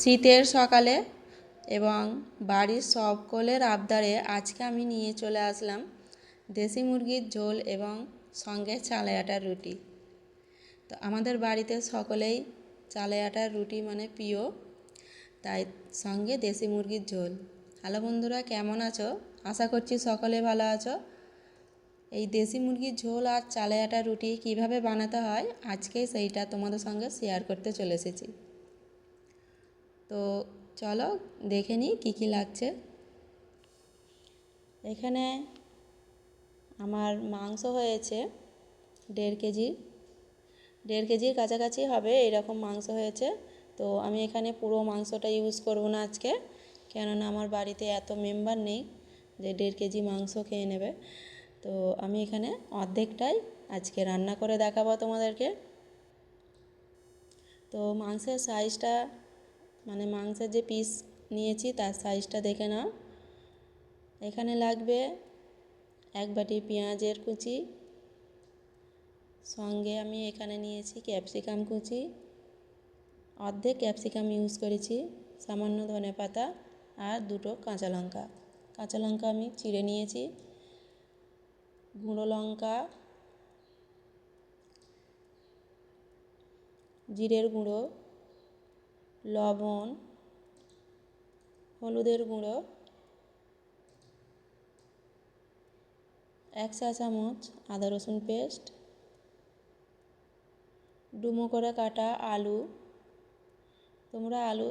শীতের সকালে এবং বাড়ির সকলের আবদারে আজকে আমি নিয়ে চলে আসলাম দেশি মুরগির ঝোল এবং সঙ্গে চালে আটার রুটি। তো আমাদের বাড়িতে সকলেই চালে আটার রুটি মানে প্রিয়, তাই সঙ্গে দেশি মুরগির ঝোল। হ্যালো বন্ধুরা, কেমন আছো? আশা করছি সকলে ভালো আছো। এই দেশি মুরগির ঝোল আর চালে আটার রুটি কীভাবে বানাতে হয়, আজকে সেইটা তোমাদের সঙ্গে শেয়ার করতে চলে এসেছি। তো চলো দেখে নিই কী কী লাগছে। এখানে আমার মাংস হয়েছে দেড় কেজি। দেড় কেজির কাছাকাছি হবে এরকম মাংস হয়েছে। তো আমি এখানে পুরো মাংসটা ইউজ করব না আজকে, কেননা আমার বাড়িতে এত মেম্বার নেই যে দেড় কেজি মাংস খেয়ে নেবে। তো আমি এখানে অর্ধেকটাই আজকে রান্না করে দেখাবো তোমাদেরকে। তো মাংসের সাইজটা মানে মাংসের যে পিস নিয়েছি তার সাইজটা দেখে নাও। এখানে লাগবে এক বাটি পেঁয়াজের কুচি। সঙ্গে আমি এখানে নিয়েছি ক্যাপসিকাম কুচি। অর্ধেক ক্যাপসিকাম ইউজ করেছি, সামান্য ধনে পাতা আর দুটো কাঁচা লঙ্কা। কাঁচা লঙ্কা আমি চিড়ে নিয়েছি। গুঁড়ো লঙ্কা, জিরের গুঁড়ো লবণ, হলুদের গুঁড়ো, এক চা চামচ আদা রসুন পেস্ট, ডুমো করে কাটা আলু। তোমরা আলু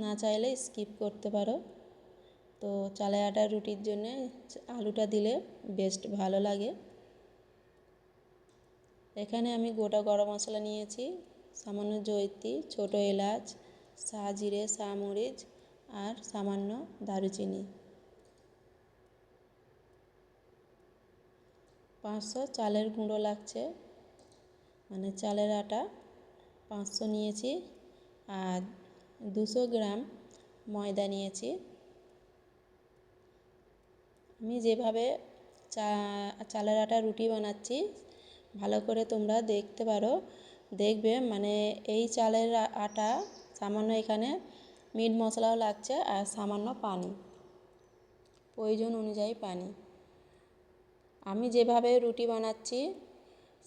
না চাইলে স্কিপ করতে পারো। তো চালে আটা রুটির জন্যে আলুটা দিলে বেস্ট, ভালো লাগে। এখানে আমি গোটা গরম মশলা নিয়েছি, সামান্য জৈতি ছোটো এলাচ জিরে মরিচ আর সামান্য দারুচিনি। পাঁচশো চালের গুঁড়ো লাগছে। মানে চালের আটা পাঁচশো নিয়েছি আর দুশো গ্রাম ময়দা নিয়েছি। আমি যেভাবে চা, চালের আটা রুটি বানাচ্ছি, ভালো করে তোমরা দেখতে পারো। দেখবে মানে এই চালের আটা সামান্য এখানে মিট মশলাও লাগছে আর সামান্য পানি, প্রয়োজন অনুযায়ী পানি। আমি যেভাবে রুটি বানাচ্ছি,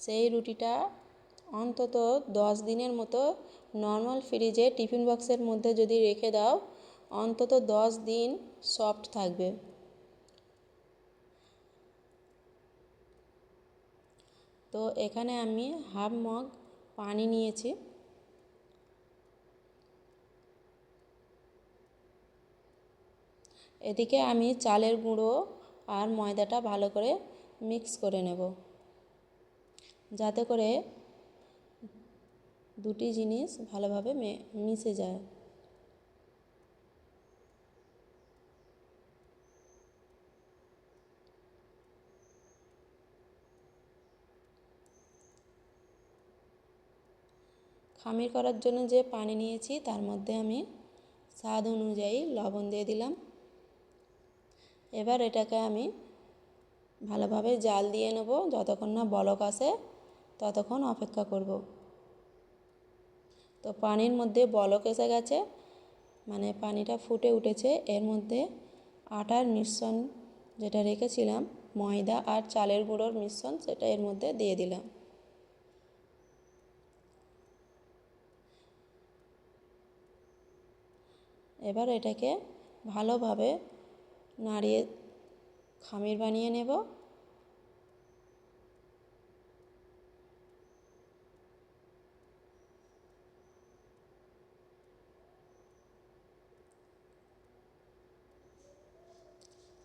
সেই রুটিটা অন্তত দশ দিনের মতো নর্মাল ফ্রিজে টিফিন বক্সের মধ্যে যদি রেখে দাও, অন্তত দশ দিন সফট থাকবে। তো এখানে আমি হাফ মগ পানি নিয়েছি। এদিকে আমি চালের গুঁড়ো আর ময়দাটা ভালো করে মিক্স করে নেব। যাতে করে দুটি জিনিস ভালোভাবে মিশে যায়। খামির করার জন্য যে পানি নিয়েছি, তার মধ্যে আমি স্বাদ অনুযায়ী লবণ দিয়ে দিলাম। এবার এটাকে আমি ভালোভাবে জাল দিয়ে নেব, যতক্ষণ না বলক আসে, ততক্ষণ অপেক্ষা করব। তো পানির মধ্যে বলক এসে গেছে মানে পানিটা ফুটে উঠেছে। এর মধ্যে আটার মিশ্রণ যেটা রেখেছিলাম, ময়দা আর চালের গুঁড়োর মিশ্রণ সেটা এর মধ্যে দিয়ে দিলাম। এবার এটাকে ভালোভাবে নাড়িয়ে খামির বানিয়ে নেব।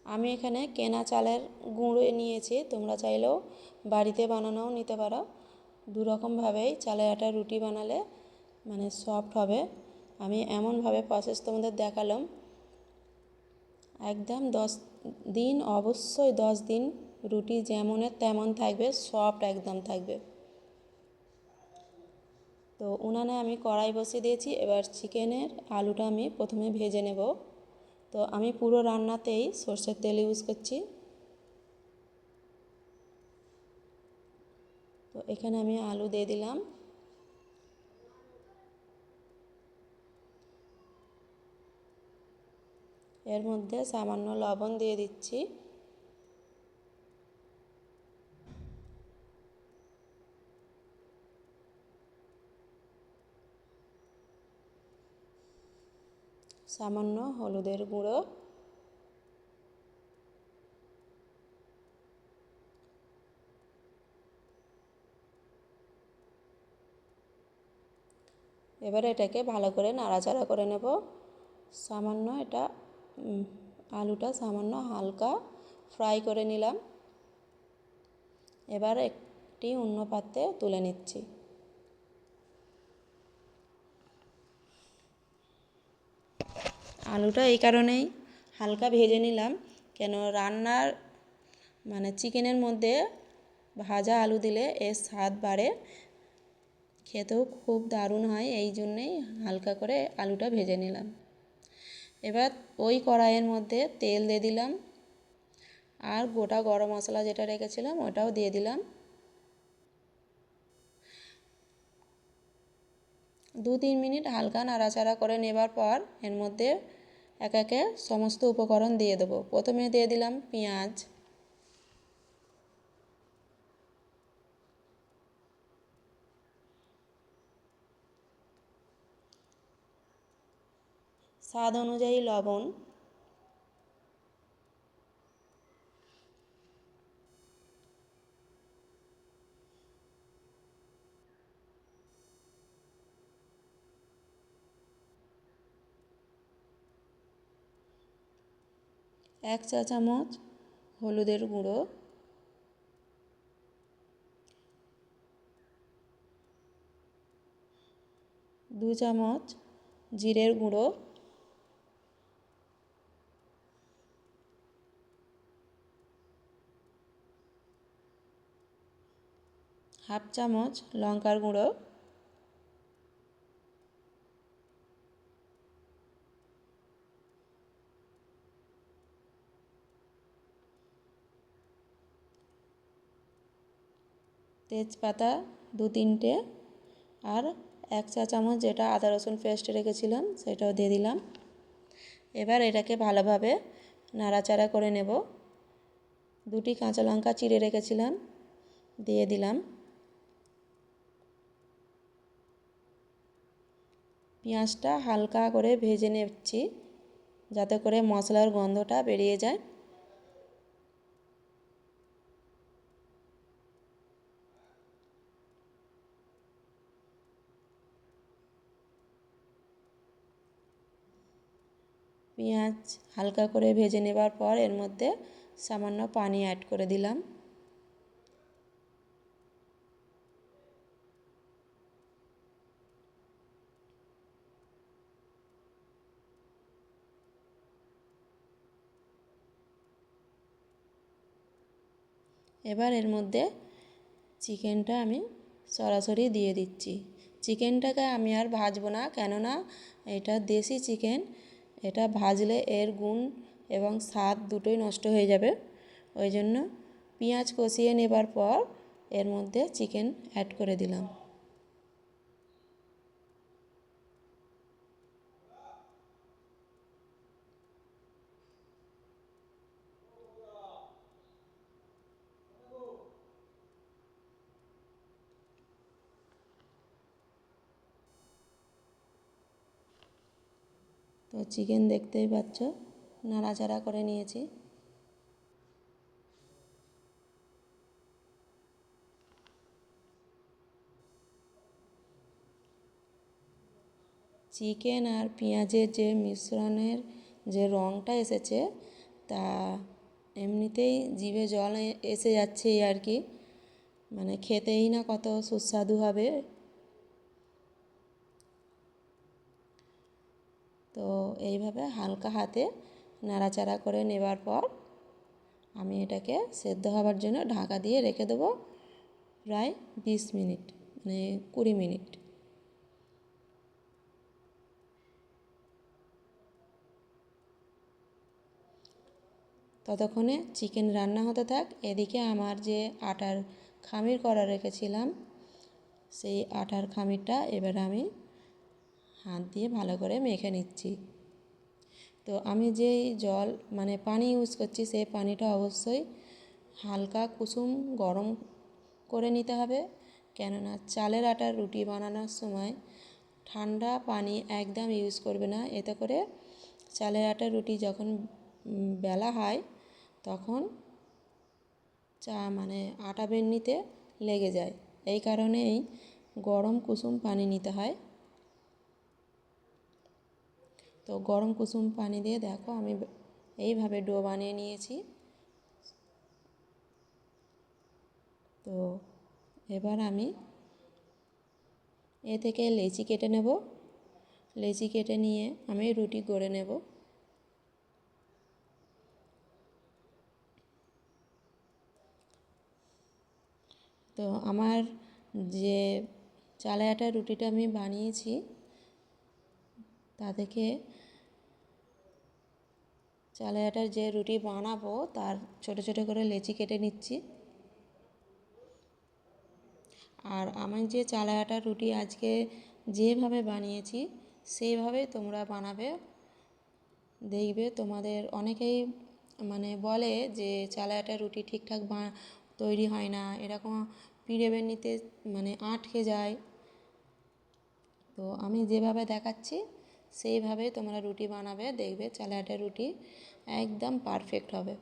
আমি এখানে কেনা চালের গুঁড়ো নিয়েছি, তোমরা চাইলেও বাড়িতে বানানোও নিতে পারো। দুরকমভাবেই চালের আটা রুটি বানালে মানে সফট হবে। আমি এমনভাবে প্রসেস তোমাদের দেখালাম। একদম দশ দিন, অবশ্যই দশ দিন রুটি যেমনের তেমন থাকবে সফট একদম থাকবে। তো উনানে আমি কড়াই বসিয়ে দিয়েছি, এবার চিকেনের আলুটা আমি প্রথমে ভেজে নেব। তো আমি পুরো রান্নাতেই সর্ষের তেল ইউজ করছি। তো এখানে আমি আলু দিয়ে দিলাম। এর মধ্যে সামান্য লবণ দিয়ে দিচ্ছি। সামান্য হলুদের গুঁড়ো। এবার এটাকে ভালো করে নাড়াচাড়া করে নেব। সামান্য এটা আলুটা সামান্য হালকা ফ্রাই করে নিলাম। এবার একটি অন্য পাত্রে তুলে নিচ্ছি। আলুটা এই কারণেই হালকা ভেজে নিলাম, কেন রান্নার মানে চিকেনের মধ্যে ভাজা আলু দিলে এর স্বাদ বাড়ে। খেতেও খুব দারুণ হয়, এই জন্যেই হালকা করে আলুটা ভেজে নিলাম। এবার ওই কড়াইয়ের মধ্যে তেল দিয়ে দিলাম। আর গোটা গরম মশলা যেটা রেখেছিলাম, ওটাও দিয়ে দিলাম। দু তিন মিনিট হালকা নাড়াচাড়া করে নেবার পর এর মধ্যে এক একে সমস্ত উপকরণ দিয়ে দেবো। প্রথমে দিয়ে দিলাম পেঁয়াজ স্বাদ অনুযায়ী লবণ। এক চা চামচ হলুদের গুঁড়ো। দু চামচ জিরের গুঁড়ো। হাফ চামচ লঙ্কার গুঁড়ো, তেজপাতা দু তিনটে, আর এক চা চামচ যেটা আদা রসুন পেস্ট রেখেছিলাম সেটাও দিয়ে দিলাম। এবার এটাকে ভালোভাবে নাড়াচাড়া করে নেব। দুটি কাঁচা লঙ্কা চিড়ে রেখেছিলাম, দিয়ে দিলাম। পেঁয়াজটা হালকা করে ভেজে নিচ্ছি, যাতে করে মশলার গন্ধটা বেরিয়ে যায়। পেঁয়াজ হালকা করে ভেজে নেবার পর এর মধ্যে সামান্য পানি অ্যাড করে দিলাম। এবার এর মধ্যে চিকেনটা আমি সরাসরি দিয়ে দিচ্ছি। চিকেনটাকে আমি আর ভাজবো না, কেননা এটা দেশি চিকেন, এটা ভাজলে এর গুণ এবং স্বাদ দুটোই নষ্ট হয়ে যাবে। ওই জন্য পেঁয়াজ কষিয়ে নেবার পর এর মধ্যে চিকেন অ্যাড করে দিলাম। তো চিকেন দেখতেই পাচ্ছ, নাড়াচাড়া করে নিয়েছি। চিকেন আর পেঁয়াজের যে মিশ্রণের যে রঙটা এসেছে, তা এমনিতেই জিভে জল এসে যাচ্ছে আর কি। মানে খেতেই না কত সুস্বাদু হবে। তো এইভাবে হালকা হাতে নাড়াচাড়া করে নেবার পর আমি এটাকে সেদ্ধ হওয়ার জন্য ঢাকা দিয়ে রেখে দেবো প্রায় বিশ মিনিট মানে কুড়ি মিনিট। ততক্ষণে চিকেন রান্না হতে থাক। এদিকে আমার যে আটার খামির করা রেখেছিলাম, সেই আটার খামিরটা এবার আমি হাত দিয়ে ভালো করে মেখে নিচ্ছি। তো আমি যেই জল মানে পানি ইউজ করছি, সেই পানিটা অবশ্যই হালকা কুসুম গরম করে নিতে হবে। কেননা চালের আটার রুটি বানানোর সময় ঠান্ডা পানি একদম ইউজ করবে না। এতে করে চালের আটার রুটি যখন বেলা হয়, তখন চা মানে আটা বেলনিতে লেগে যায়। এই কারণেই গরম কুসুম পানি নিতে হয়। তো গরম কুসুম পানি দিয়ে দেখো আমি এইভাবে ডো বানিয়ে নিয়েছি। তো এবার আমি এ থেকে লেচি কেটে নেব। লেচি কেটে নিয়ে আমি রুটি গড়ে নেব। তো আমার যে চালে আটার রুটিটা আমি বানিয়েছি, তা থেকে চালে আটার যে রুটি বানাবো, তার ছোট ছোট করে লেচি কেটে নিচ্ছি। আর আমি যে চালে আটার রুটি আজকে যেভাবে বানিয়েছি, সেইভাবে তোমরা বানাবে। দেখবে তোমাদের অনেকেই মানে বলে যে চালে আটার রুটি ঠিকঠাক তৈরি হয় না, এরকম পিড়ে বেলনিতে মানে আটকে যায়। তো আমি যেভাবে দেখাচ্ছি, সেইভাবে তোমরা রুটি বানাবে, দেখবে চালে আটার রুটি একদম পারফেক্ট হবে।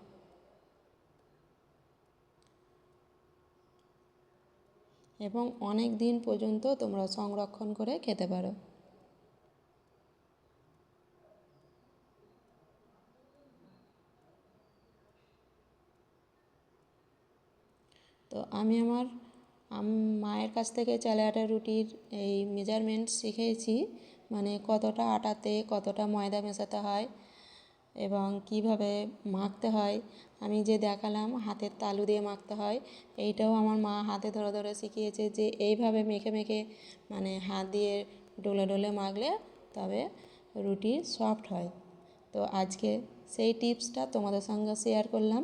এবং অনেক দিন পর্যন্ত তোমরা সংরক্ষণ করে খেতে পারো। তো আমি আমার মায়ের কাছ থেকে চালে আটার রুটির এই মেজারমেন্ট শিখেছি। মানে কতটা আটাতে কতটা ময়দা মেশাতে হয় এবং কীভাবে মাখতে হয়, আমি যে দেখালাম হাতের তালু দিয়ে মাখতে হয়, এইটাও আমার মা হাতে ধরে ধরে শিখিয়েছে যে এইভাবে মেখে মেখে মানে হাত দিয়ে ডলে ডলে মাখলে তবে রুটি সফট হয়। তো আজকে সেই টিপসটা তোমাদের সঙ্গে শেয়ার করলাম।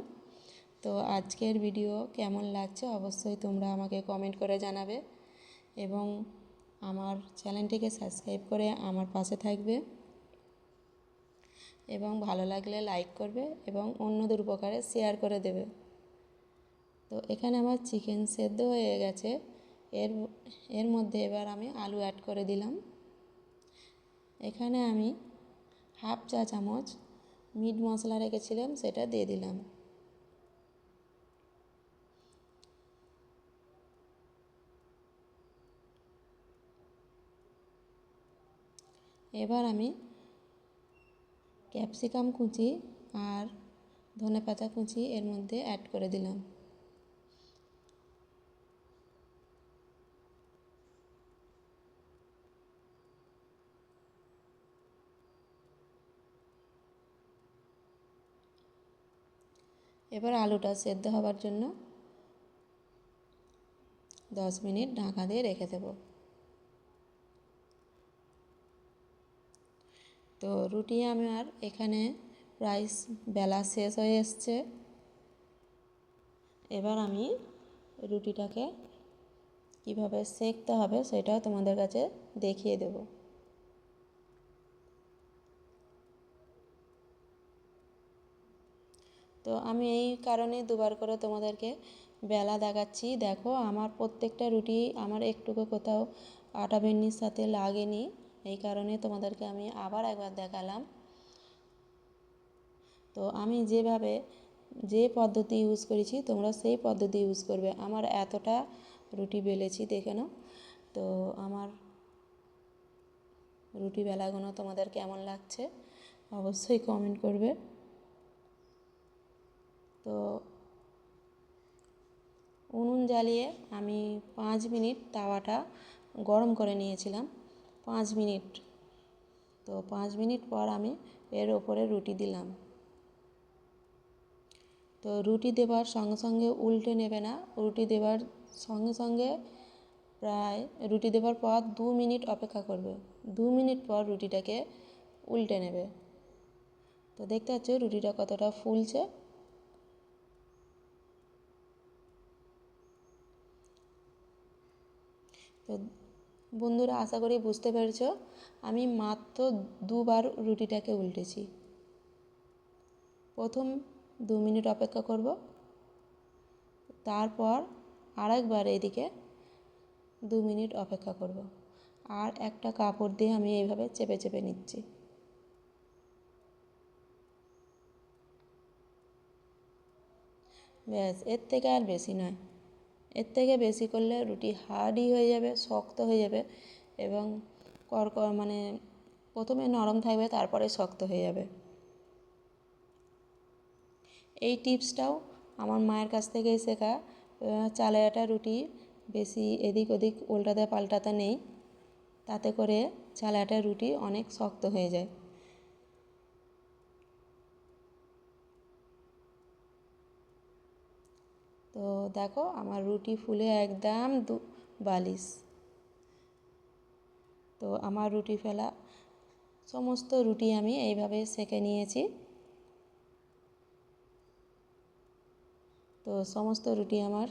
তো আজকের ভিডিও কেমন লাগছে অবশ্যই তোমরা আমাকে কমেন্ট করে জানাবে এবং আমার চ্যানেলটিকে সাবস্ক্রাইব করে আমার পাশে থাকবে। এবং ভালো লাগলে লাইক করবে এবং অন্যদের উপকারে শেয়ার করে দেবে। তো এখানে আমার চিকেন সেদ্ধ হয়ে গেছে। এর এর মধ্যে এবার আমি আলু অ্যাড করে দিলাম। এখানে আমি হাফ চা চামচ মিট মশলা রেখেছিলাম, সেটা দিয়ে দিলাম। এবার আমি ক্যাপসিকাম কুচি আর ধনে পাতা কুচি এর মধ্যে অ্যাড করে দিলাম। এবার আলুটা সেদ্ধ হবার জন্য দশ মিনিট ঢাকা দিয়ে রেখে দেবো। তো রুটি আমার এখানে প্রায় বেলা শেষ হয়ে এসছে। এবার আমি রুটিটাকে কীভাবে সেঁকতে হবে সেটাও তোমাদের কাছে দেখিয়ে দেব। তো আমি এই কারণে দুবার করে তোমাদেরকে বেলা দেখাচ্ছি। দেখো আমার প্রত্যেকটা রুটি আমার একটুকু কোথাও আটা বেন্নির সাথে লাগেনি। এই কারণে তোমাদেরকে আমি আবার একবার দেখালাম। তো আমি যেভাবে, যে পদ্ধতি ইউজ করেছি, তোমরা সেই পদ্ধতি ইউজ করবে। আমার এতটা রুটি বেলেছি, দেখে নাও। তো আমার রুটি বেলাগুলো তোমাদের কেমন লাগছে, অবশ্যই কমেন্ট করবে। তো উনুন জ্বালিয়ে আমি পাঁচ মিনিট তাওয়াটা গরম করে নিয়েছিলাম। পাঁচ মিনিট। তো পাঁচ মিনিট পর আমি এর ওপরে রুটি দিলাম। তো রুটি দেবার সঙ্গে সঙ্গে উল্টে নেবে না। রুটি দেবার সঙ্গে সঙ্গে প্রায় রুটি দেবার পর দু মিনিট অপেক্ষা করবে। দু মিনিট পর রুটিটাকে উল্টে নেবে। তো দেখতে পাচ্ছ রুটিটা কতটা ফুলছে। তো বন্ধুরা, আশা করি বুঝতে পেরেছ, আমি মাত্র দুবার রুটিটাকে উল্টেছি। প্রথম দু মিনিট অপেক্ষা করব, তারপর আরেকবার এদিকে দু মিনিট অপেক্ষা করব। আর একটা কাপড় দিয়ে আমি এইভাবে চেপে চেপে নিচ্ছি। ব্যাস, এর থেকে আর বেশি নয়। এর থেকে বেশি করলে রুটি হার্ডই হয়ে যাবে, শক্ত হয়ে যাবে এবং কড়কড় মানে প্রথমে নরম থাকবে, তারপরে শক্ত হয়ে যাবে। এই টিপসটাও আমার মায়ের কাছ থেকেই শেখা। চালের আটা, রুটি বেশি এদিক ওদিক উল্টাতে পাল্টাতে নেই। তাতে করে চালে আটা, রুটি অনেক শক্ত হয়ে যায়। তো দেখো আমার রুটি ফুলে একদম দু বালিশ। তো আমার রুটি ফেলা সমস্ত রুটি আমি এইভাবে সেঁকে নিয়েছি। তো সমস্ত রুটি আমার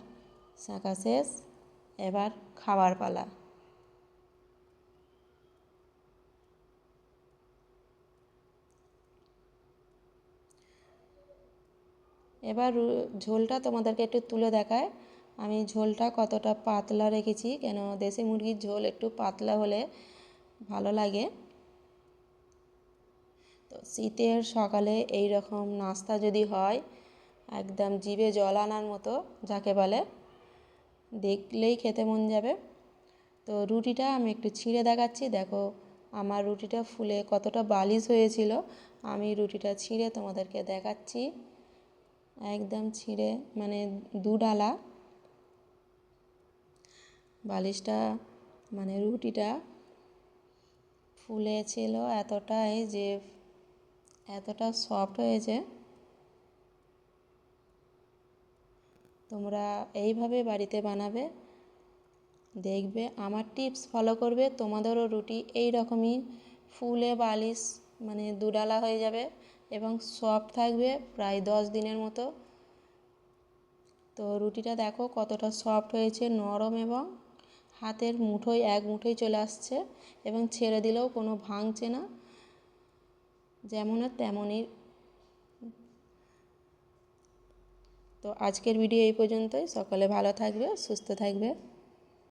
শাঁকা শেষ। এবার খাবার পালা। এবার ঝোলটা তোমাদেরকে একটু তুলে দেখায়। আমি ঝোলটা কতটা পাতলা রেখেছি, কেন দেশি মুরগির ঝোল একটু পাতলা হলে ভালো লাগে। তো শীতের সকালে এই রকম নাস্তা যদি হয়, একদম জিভে জল আনার মতো, যাকে বলে, দেখলেই খেতে মন যাবে। তো রুটিটা আমি একটু ছিঁড়ে দেখাচ্ছি, দেখো আমার রুটিটা ফুলে কতটা বালিশ হয়েছিল। আমি রুটিটা ছিঁড়ে তোমাদেরকে দেখাচ্ছি। একদম ছিঁড়ে মানে দু ডালা বালিশটা মানে রুটিটা ফুলেছিল এতটাই যে, এতটা সফট হয়েছে। তোমরা এইভাবে বাড়িতে বানাবে, দেখবে, আমার টিপস ফলো করবে, তোমাদেরও রুটি এই রকমই ফুলে বালিশ মানে দুডালা হয়ে যাবে। এবং সফট থাকবে প্রায় দশ দিনের মতো। তো রুটিটা দেখো কতটা সফট হয়েছে, নরম এবং হাতের মুঠোয় এক মুঠোয় চলে আসছে এবং ছেড়ে দিলেও কোনো ভাঙছে না যেমনের তেমনই। তো আজকের ভিডিও এই পর্যন্তই। সকলে ভালো থাকবে, সুস্থ থাকবে।